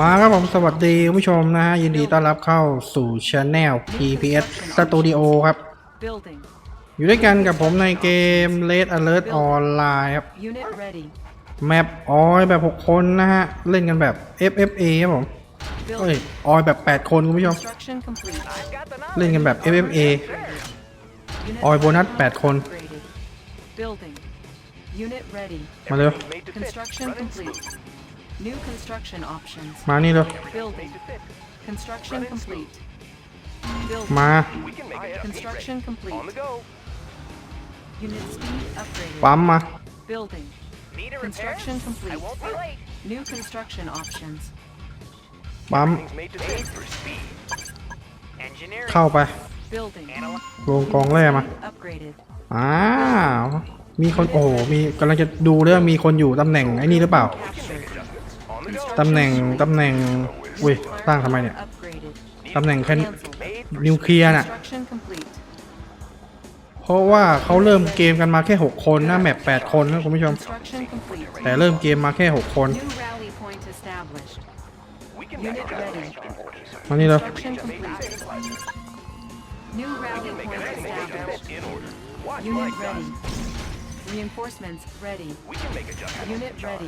มาครับผมสวัสดีคุณผู้ชมนะฮะ ยินดีต้อนรับเข้าสู่ช anel PPS Studio ครับ อยู่ด้วยกันกับผมในเกม Red Alert Online ครับแมปออยแบบ 6 คนนะฮะ เล่นกันแบบ FFA ครับผมเอ้ยออยแบบ 8 คนคุณผู้ชม เล่นกันแบบ FFA ออยโบนัส 8 คน มาเร็วมานี่เลยมาปั๊ม มาปั๊ม เข้าไปลงกองแร่มาอ้ามีคนโอ้มีกำลังจะดูเรื่องมีคนอยู่ตำแหน่งไอ้นี่หรือเปล่าตำแหน่งตำแหน่งอุ้ยสร้างทำไมเนี่ยตำแหน่งแค่ นิวเคลียร์น่ะ เพราะว่าเขาเริ่มเกมกันมาแค่ 6 คนนะแมป8คนนะคุณผู้ชม แต่เริ่มเกมมาแค่ 6 คน มานี่เลย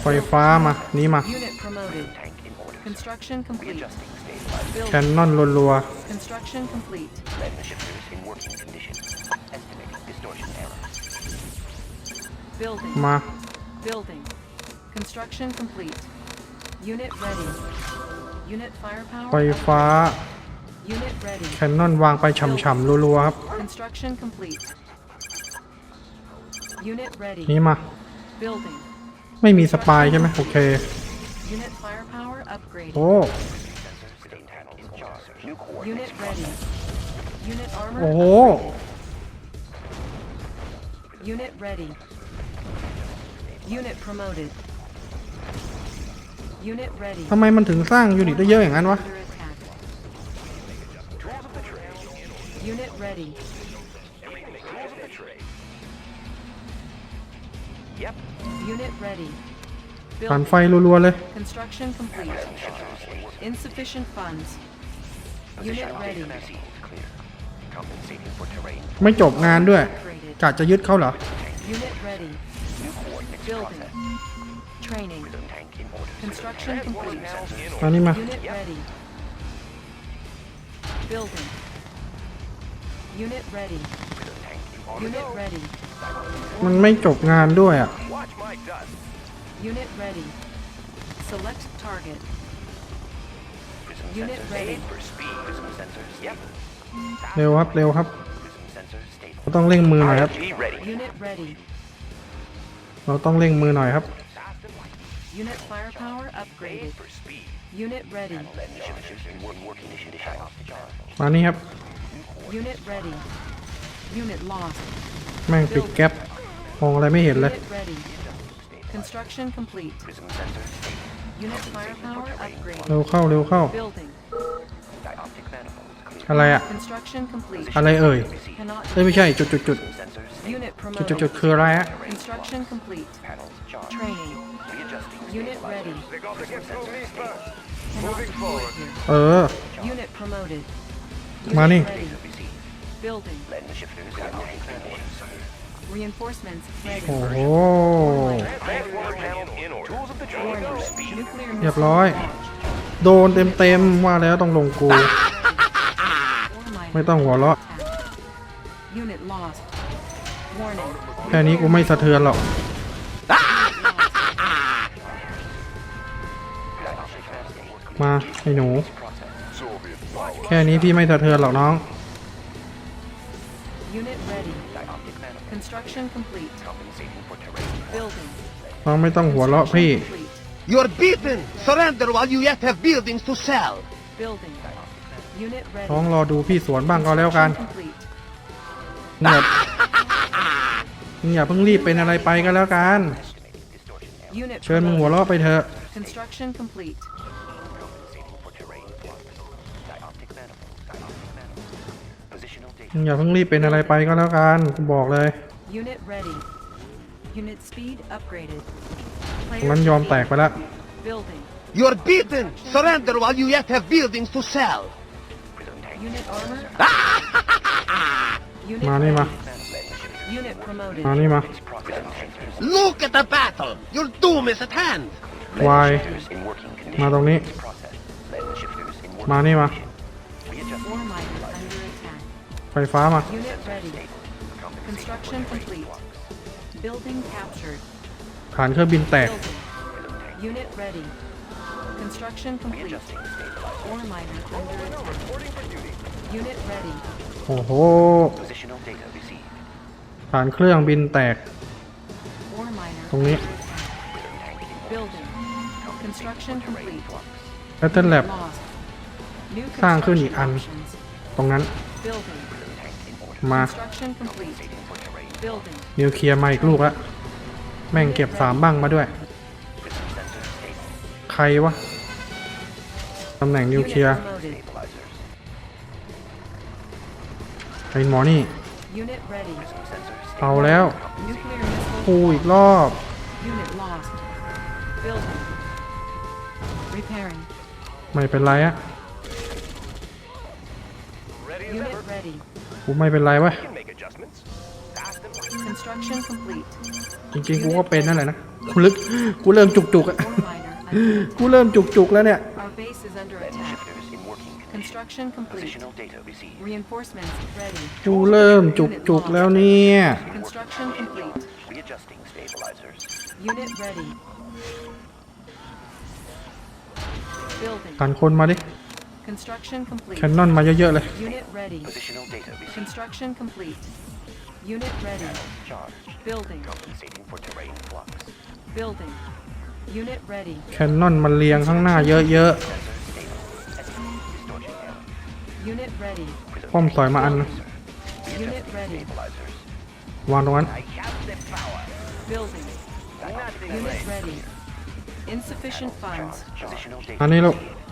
คอยฟ้ามา นี้มา แคนนอนรัวๆมาไฟฟ้า แคนนอนวางไปฉ่ำๆรัวๆครับ นี่มาไม่มีสปายใช่ไหมโอเค โอ้โอ้ห a y o ทำไมมันถึงสร้างยูนิตได้เยอะอย่างนั้นวะ Unit ready. ผ่านไฟรัวๆเลยไม่จบงานด้วยกะจะยึดเขาเหรอตอนนี้มาเมันไม่จบงานด้วย อ่ะเร็วครับเร็วครับเราต้องเร่งมือ หน่อย ครับ เรา ต้องเร่ง มือ หน่อยครับ มา นี่ ครับม่งปิดแก๊ปมองอะไรไม่เห็นเลย เร็วเข้า เร็วเข้า อะไรอ่ะ อะไรเอ่ยเอ้ยไม่ใช่ จุดจุดจุด จุดจุดจุดคืออะไรอ่ะเออ มานี่ building. Reinforcements. Oh. เรียบร้อย โดนเต็มๆมว่าแล้วต้องลงกู ไม่ต้องหัวเราะแค่นี้กูไม่สะเทือนหรอก มาให้หนู แค่นี้พี่ไม่สะเทือนหรอกน้องไม่ต้องหัวเราะพี่ You're beaten surrender while you yet have buildings to sell ท้องรอดูพี่สวนบ้างก็แล้วกันหมดมึงอย่าเพิ่งรีบเป็นอะไรไปก็แล้วกันเชิญมึงหัวเราะไปเถอะอย่าเพิ่งรีบเป็นอะไรไปก็แล้วกันกูบอกเลย Unit ready. Unit speed upgraded. มันยอมแตกไปละ You're beaten! Surrender while you yet have buildings to sell! Unit armor. มานี่มา มานี่มา Look at the battle! Your doom is at hand! Why? มาตรงนี้ มานี่มาไฟฟ้ามา Unit ready. Construction complete. Building captured. ฐานเครื่องบินแตก Building. Unit ready. Construction complete. Ore miner under attack. Unit ready. โอ้โห Positional data received. ฐานเครื่องบินแตก Ore miner ตรงนี้ building. Construction complete. แพทเทิร์นแลบ Lost. New สร้างขึ้นอีกอัน construction options. ตรงนั้น Building. มานิวเคลียร์มาอีกลูกละ แม่งเก็บสามบ้างมาด้วย ใครวะ ตำแหน่งนิวเคลียร์ไอ้หมอนี่ เอาแล้วปูอีกรอบ ไม่เป็นไรอะกูไม่เป็นไรวะจริงๆ กูก็เป็น นั่นแหละนะกูลึกกูเริ่มจุกจุกอะกูเริ่มจุกจุกแล้วเนี่ยกูเริ่มจุกจุกแล้วเนี่ย กันคนมาดิ Construction complete. แคนนอนมาเยอะ ๆ เลย Unit ready. Positional data received. Construction complete. Unit ready. Charged. Building. Compensating for terrain flux. Building. Unit ready. แคนนอนมันเรียงข้างหน้าเยอะ Sensor stable. Estimate distortion error. Unit ready. ๆป้อมต่อยมาอัน Unit ready. Stabilizers. วางตรงนั้น I have the power. Building. Nothing Unit ready. Insufficient funds. Positional data. อันนี้ลูก received.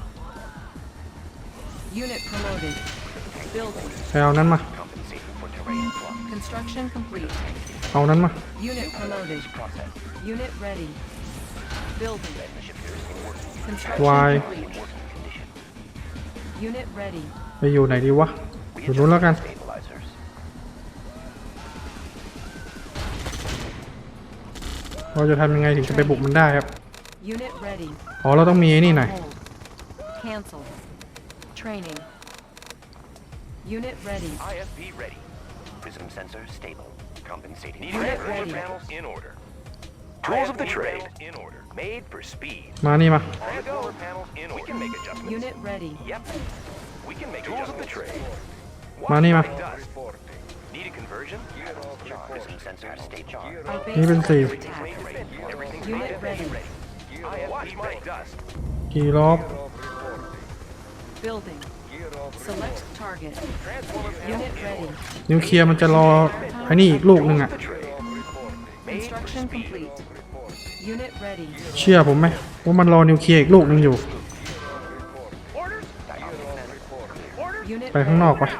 เอานั้นมาเอานั้นมาวายไปอยู่ไหนดีวะอยู่นู้นแล้วกันเราจะทำยังไงถึงจะไปบุกมันได้ครับอ๋อ เราต้องมีนี่หน่อย Training. Unit ready. ISB ready. Prism sensor stable. Compensating. Unit ready. panels in order. Tools of the trade. In order. Made for speed. มานี่มา We can make adjustments. Unit ready. Yep. We can make Tools of the trade. Money, Need a conversion? Prism sensor stable. ready. ready. Watch my dust. กี่รอบนิวเคลียร์มันจะรอ ไอ้นี่อีกลูกหนึ่งอะเชื่อผมไหมว่ามันรอนิวเคลียร์อีกลูกหนึ่งอยู่ ไปข้างนอกวะ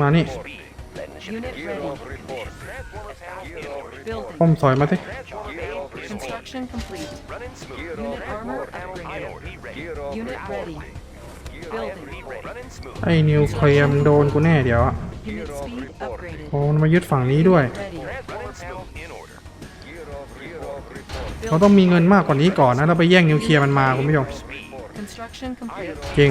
มานี่ผมสอยมาทิ c ไอ้นิวเคลียมโดน กู แน่ เดี๋ยวอะโอมันมายึดฝั่ง นี้ด้วย เราต้องมีเงินมากกว่านี้ก่อนนะเราไป แย่ง นิวเคลียมัน มา คุณผู้ชม จริง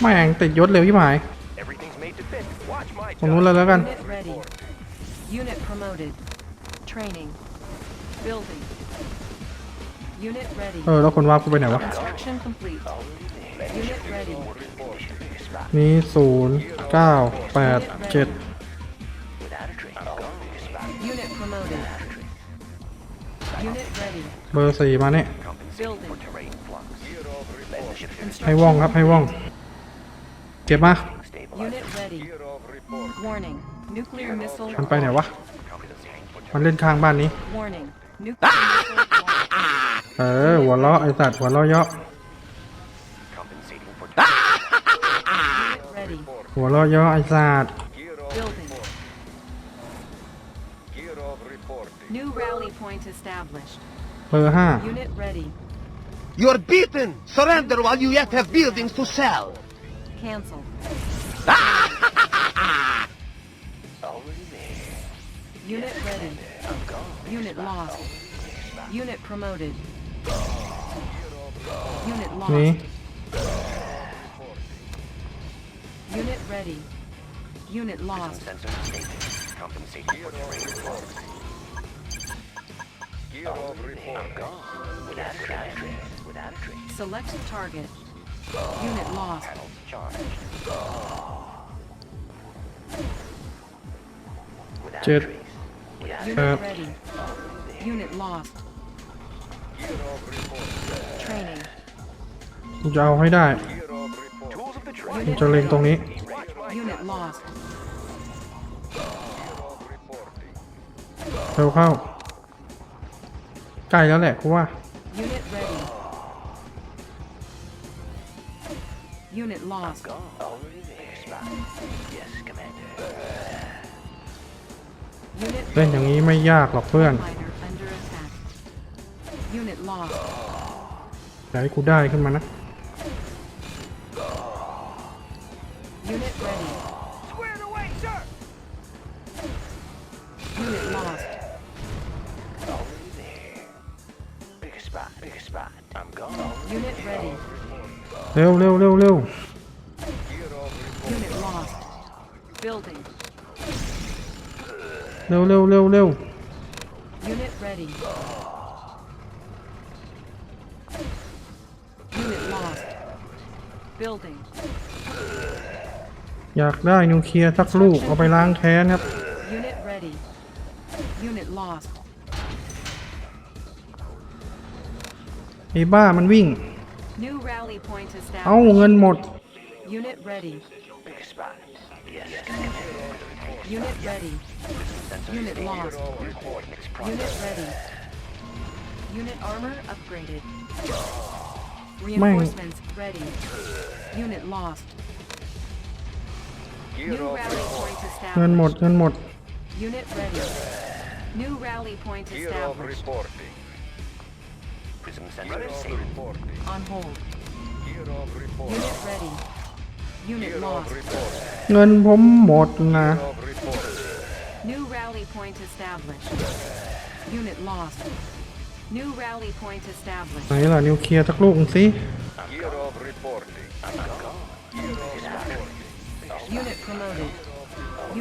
ไม่เองติดยศเร็วยี่หมายผมรู้แล้วแล้วกัน เออ แล้วคนว่ากูไปไหนวะ นี่ศูนย์เก้าแปดเจ็ดเบอร์สี่มาเนี่ยให้ว่องครับให้ว่องเก็บมาทันไปไหนวะ มันเล่นข้างบ้านนี้ เออ หัวล้อไอสัตว์หัวล้อเยอะหัวล้อเยอะไอสัตว์เบอร์ห้า You are beaten! Surrender while you yet have buildings to sell! Cancel. Already Unit ready. Unit lost. Unit promoted. Unit lost. Me? Unit ready. Unit lost. Gear of report. I'm gone. Select a target. Unit lost. Chết. Unit ready. Unit lost. Training. จะเอาให้ได้ผมจะเล็งตรงนี้ Unit lost. เร็วเข้าใกล้แล้วแหละกูว่า lost. เล่นอย่างนี้ไม่ยากหรอกเพื่อนอยากให้กูได้ขึ้นมานะ เร็วเร็วเร็วเร็วเร็วเร็วเร็วเร็วอยากได้นิวเคลียร์สักลูกเอาไปล้างแค้นครับไอ้บ้ามันวิ่ง เอาเงินหมดเ Sensor Unit stable. lost. Coordinates Unit processed. ready. Unit armor upgraded. Reinforcements ready. Unit lost. Gear New rally point เงินหมด established. เงินหมด Unit ready. New rally point Gear of established. reporting. Prism Gear sensor of disabled. reporting. On hold. Gear of reporting. Unit ready. Unit Gear of lost. reporting. เงินผมหมดนะ Gear of New rally point established. Unit lost. New rally point established. ไหนล่ะนิวเคลียร์สักลูกหนึ่งสิ Year of reporting. Unit promoted.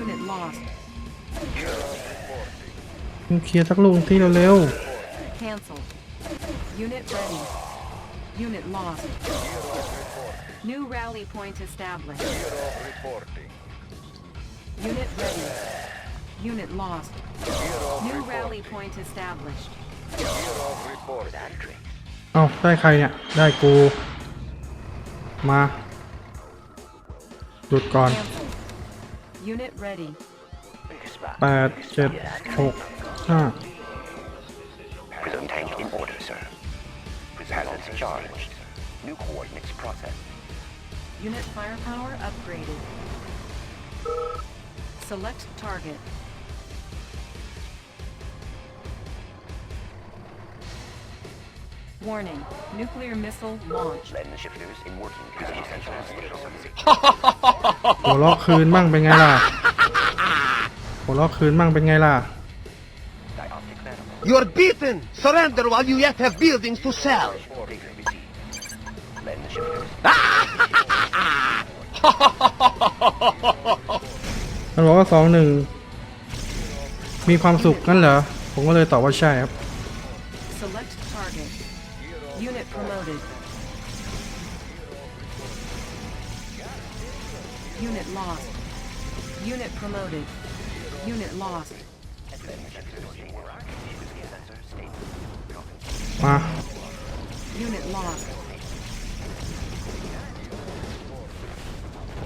Unit lost. Year of Unit ready. Unit lost. New rally point established. Unit ready. Unit lost. New report. rally point established. Report. Unit ready. tank in order, sir. charged. New coordinates processed. Unit firepower upgraded. Select target. Warning, nuclear missile launched. h t shifter working is n in o c i i t o n หัวล้อคืนมั่งเป็นไงล่ะหัวล้อคืนมั่งเป็นไงล่ะ You're a beaten! Surrender while you yet have buildings to sell! มันบอกว่าสองหนึ่งมีความสุขนั่นเหรอผมก็เลยตอบว่าใช่ครับ Unit lost. Unit promoted. Unit lost. Wow. Unit lost.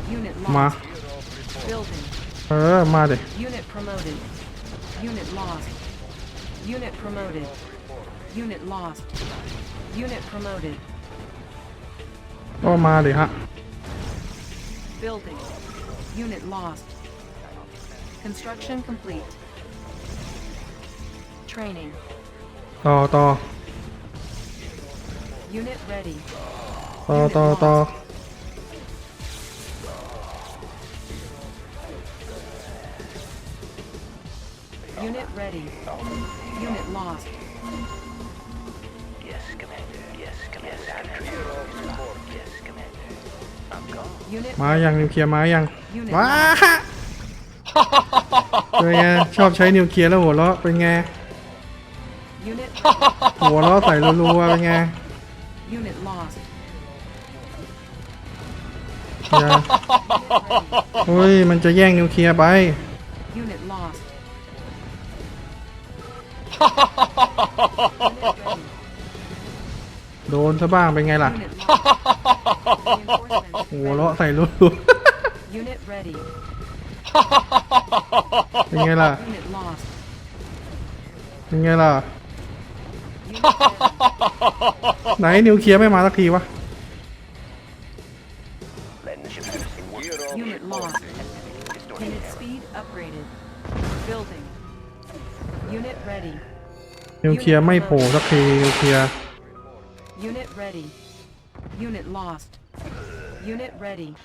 Unit lost. มา Building. เออมาดิ uh, Unit promoted. Unit lost. Unit promoted. Unit lost. Unit promoted. Oh, ก็มาดิฮะ Building. Unit lost. Construction complete. Training. To to. Unit ready. To to to. Unit ready. Unit lost. Yes, Commander. Yes, Commander. Yes, Commander. Yes, มาอย่างนิวเคลียร์มาอย่างว้าเป็นไงชอบใช้นิวเคลียร์แล้วหัวเราะเป็นไงหัวเราะใส่รัวๆเป็นไงเฮ้ยมันจะแย่งนิวเคลียร์ไปโดนซะบ้างเป็นไงล่ะหัวเราะใส่รถดูเป็นไงล่ะเป็นไงล่ะไหนนิวเคลียร์ไม่มาสักทีวะนิวเคลียร์ไม่โผล่สักทีนิวเคลียร์ Unit lost. Unit ready.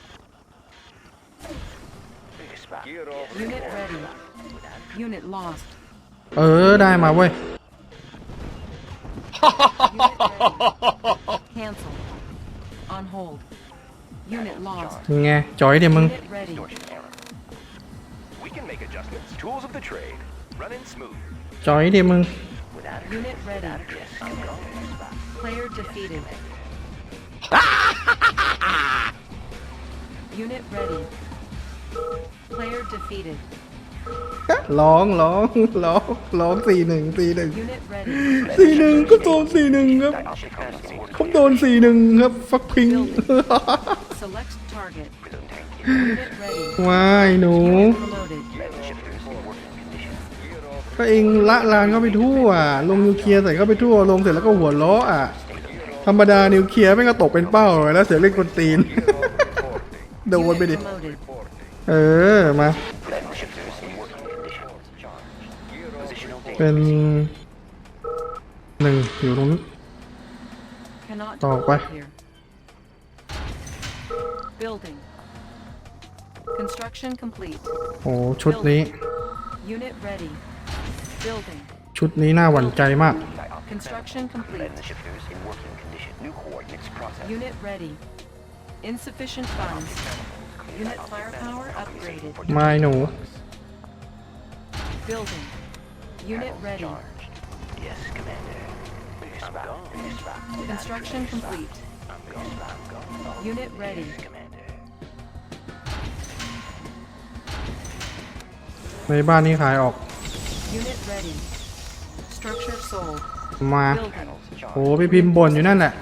Unit ready. Unit lost. đây mà ได้มาเว้ย Cancel. On hold. Unit lost. มึงไงจอยเดี๋ยวมึง Unit ready. Distortion We can make adjustments. Tools of the trade. Running smooth. Chói đi mưng. Unit ready. Player defeated. Unit ready. Player defeated. ร้องร้องร้องร้องสี่หนึ่งสี่หนึ่งสี่หนึ่งก็โดนสี่หนึ่งครับ ผมโดนสี่หนึ่งครับฟัก พิง ว้าย หนู ก็เองละลานเข้าไปทั่วลงยูเคียใส่เข้าไปทั่ว ลงเสร็จแล้วก็หัวล้ออ่ะธรรมดา นิวเคลียร์ไม่ก็ตกเป็นเป้าแล้วเสียเล่นคนตีนโดนไปดิเออมา เป็นหนึ่งอยู่ตรงนี้ต่อไปโอ้ ชุดนี้ ชุดนี้น่าหวั่นใจมาก New coordinates processed. Unit ready. Insufficient funds. Unit firepower upgraded. Mai nu. Building. Unit ready. Yes, Commander. Construction complete. Unit ready. Commander. ในบ้านนี้ขายออก Unit ready. Structure sold. มาโอ้ี่พิมพ์บ่นอยู่นั่นแหละ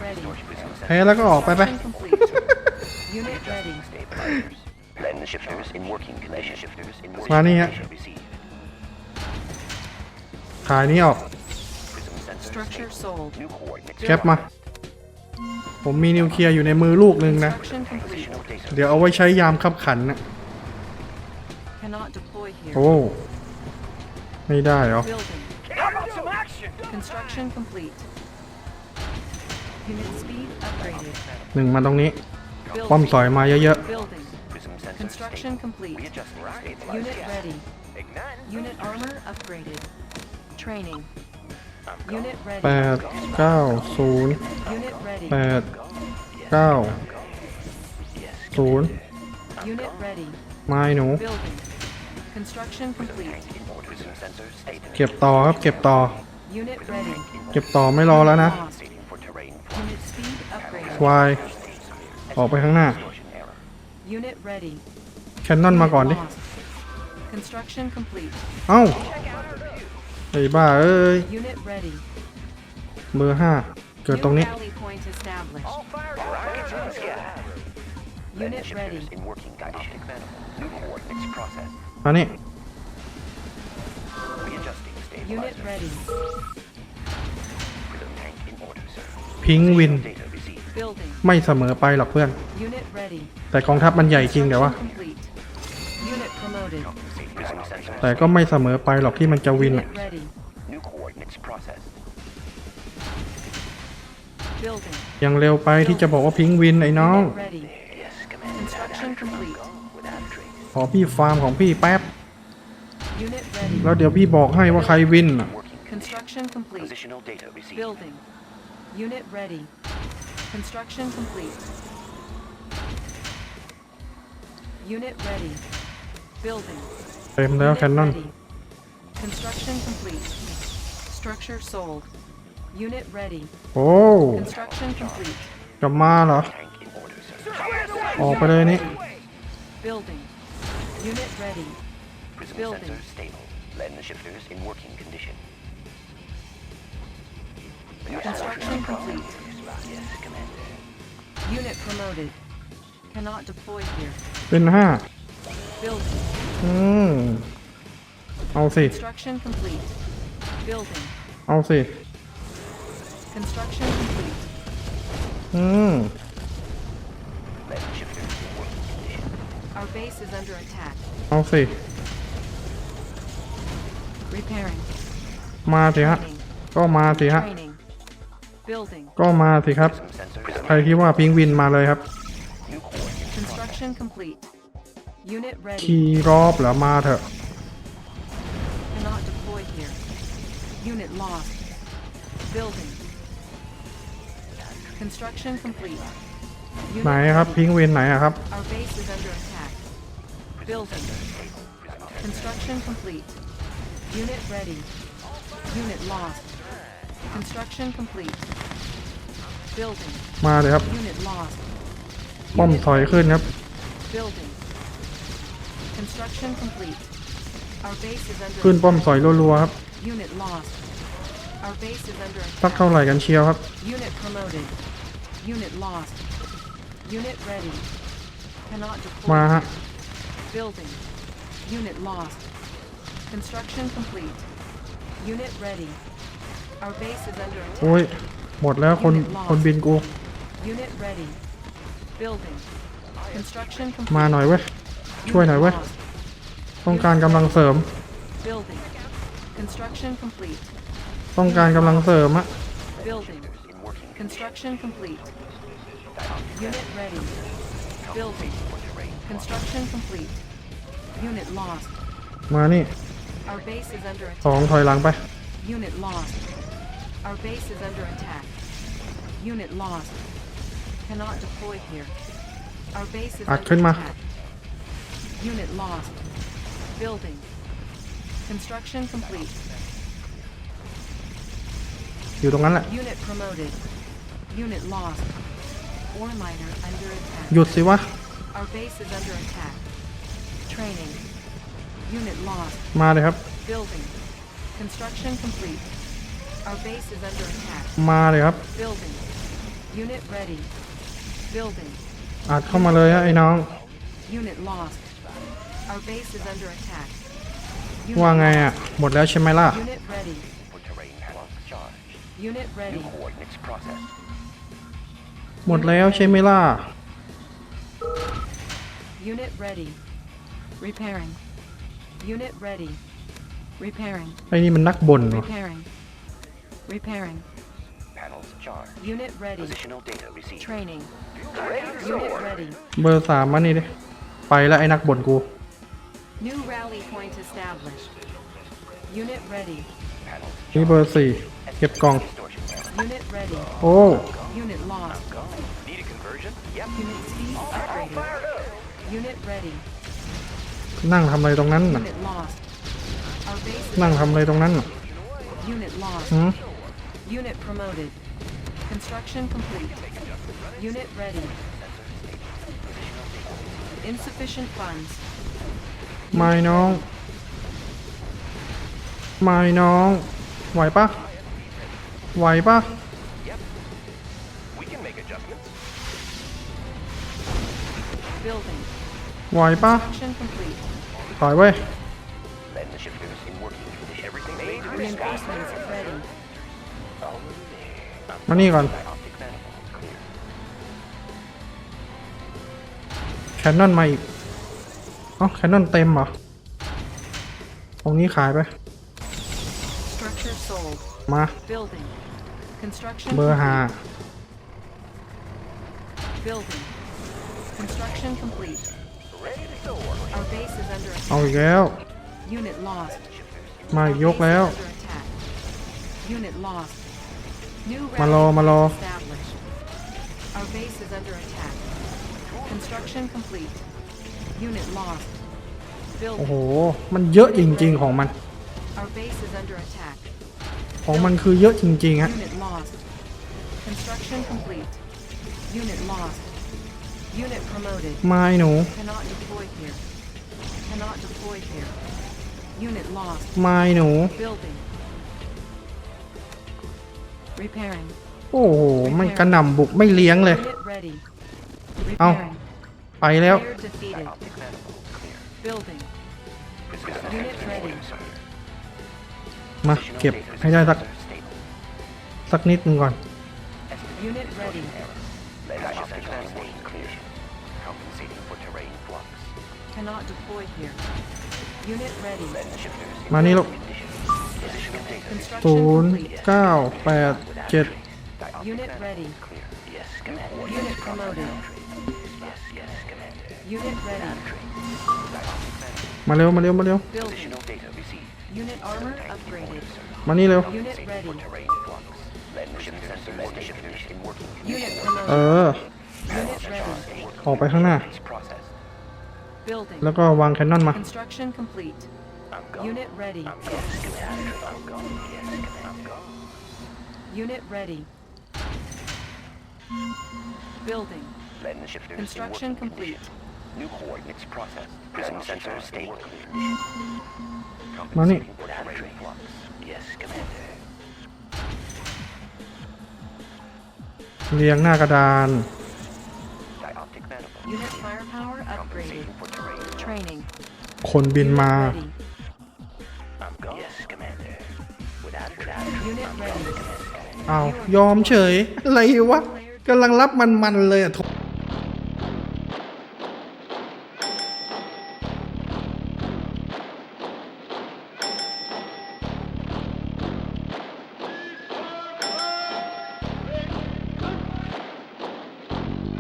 แพ้แล้วก็ออกไปไปมานี่ฮะขายนี้ออกแคปมา ผมมีนิวเคลียร์อยู่ในมือลูกหนึ่งนะ เดี๋ยวเอาไว้ใช้ยามขับขันนะโอ้ไม่ได้หรอ Construction complete. Unit speed upgraded. หนึ่งมาตรงนี้ป้อม Building. สอยมาเยอะ Building. Prism sensor Construction stable. complete. We adjust rocket light. Unit Yes. ready. Igniting. Unit armor upgraded. Training. I'm gone. Unit ๆ ready. 8 9 0 Unit ready. 8 Yes, 9 I'm gone. Yes, 0 Unit ready. มาไอ้หนู Building. Construction complete. Prism sensor stable. เก็บต่อครับ เก็บต่อเก็บต่อไม่รอแล้วนะวาย ออกไปข้างหน้าแคนนอนมาก่อนดิเอ้าไอ้บ้าเอ้ยเบอร์ห้าเกิดตรงนี้อันนี้พิงวินไม่เสมอไปหรอกเพื่อน แต่กองทัพมันใหญ่จริงเดี๋ยววะแต่ก็ไม่เสมอไปหรอกที่มันจะวิน ยังเร็วไปที่จะบอกว่าพิงวินไอ้น้อง ขอพี่ฟาร์มของพี่แแล้วเดี๋ยวพี่บอกให้ว่าใครวินเต็มแล้วแคนนอนโอ้กลับมาเหรอออกไปเลยนี่ lens shifters in working condition. Construction complete. Unit promoted. Cannot deploy here. เป็นห้า Building. อืมเอาสิ hmm. Construction complete. Building. เอาสิ Construction complete. Hmm. Lens Our base is under attack. เอาสิมาสิฮะ ก็มาสิฮะ ก็มาสิครับ ใครคิดว่าพิงวินมาเลยครับคีรอบหรือมาเถอะ ไหนครับพิงวินไหนอะครับ Unit ready. Unit lost. Construction complete. Building. มาเลยครับ Unit lost. ป้อมถอยขึ้นครับ Building. Construction complete. Our base is under ขึ้นป้อมถอยรัวๆครับ Unit lost. Our base is under สักเท่าไหร่กันเชียวครับ Unit promoted. Unit lost. Unit ready. Cannot deploy. มาฮะ Building. Unit lost. Construction complete. Unit ready. Our base is under โอ้ย attack. หมดแล้ว คนคนบินกู Unit ready. Building. Construction มา complete. หน่อยเว้ย ช่วยหน่อย Unit เว้ย lost. ต้องการกำลังเสริม Building. Construction complete. ต้องการกำลังเสริมอะ Building. Construction complete. Unit ready. Building. Construction complete. Unit lost. มานี่ Our base is under attack. Unit lost. Our base is under attack. Unit lost. Cannot deploy here. Our base is under attack. Unit lost. Building. Construction complete. Unit promoted. Unit lost. Ore miner under หยุด attack. สิวะ Our base is under attack. Training. Unit lost. มาเลยครับ Building. Construction complete. Our base is under attack. มาเลยครับ Building. Unit ready. Building. อัดเข้ามาเลยฮะไอ้น้อง Unit lost. Our base is under attack. ว่าไงอ่ะ หมดแล้วใช่ไหมล่ะ Unit ready. Unit ready. หมดแล้วใช่ไหมล่ะ Unit ready. Repairing. Unit ready. Repairing. ไอ้นี่มันนักบ่นวะ Repairing. Repairing. Panels charged. Unit ready. Positional data received. Training. Ready to Unit soar. ready. เบอร์สามมันนี่ดิ ไปแล้วไอ้นักบ่นกู New rally point established. Unit ready. Panels นี่เบอร์สี่เก็บกล่อง distortion. panel. Unit ready. โอ้ Unit lost. Need a conversion? Yep. Unit speed upgraded. Unit ready. นั่งทำอะไรตรงนั้นน่ะ นั่งทำอะไรตรงนั้นน่ะ Unit lost. หืม Unit promoted. Construction complete. Unit ready. Insufficient funds. ไม่น้อง ไม่น้อง ไหวปะไหวปะ We can make adjustments. Building. ไหวปะ Construction complete. ถอยเว้ย มานี่ก่อน แคนนอนมาอีกอ๋อแคนนอนเต็มเหรอ ตรงนี้ขายไป มา เบอร์หาเอาอีกแล้วมาอีกยกแล้วมารอมารอโอ้โหมันเยอะจริงๆของมัน ของมันคือเยอะจริงๆฮะไม่หนูไม่หนูโอ้โหไม่กระหน่ำบุก ไม่เลี้ยงเลย เอาไปแล้ว มาเก็บให้ได้สัก สักนิดนึงก่อนมานี่ลูกศูนย์เก้าแปดเจ็ดมาเร็วมาเร็วมาเร็ว มานี่เร็ว เออ ออกไปข้างหน้าแล้วก็วางแคนนอนมาม่นี่เรียงหน้ากระดานคนบินมาเอายอมเฉย อะไรวะกำลังรับมันๆเลยอะทุก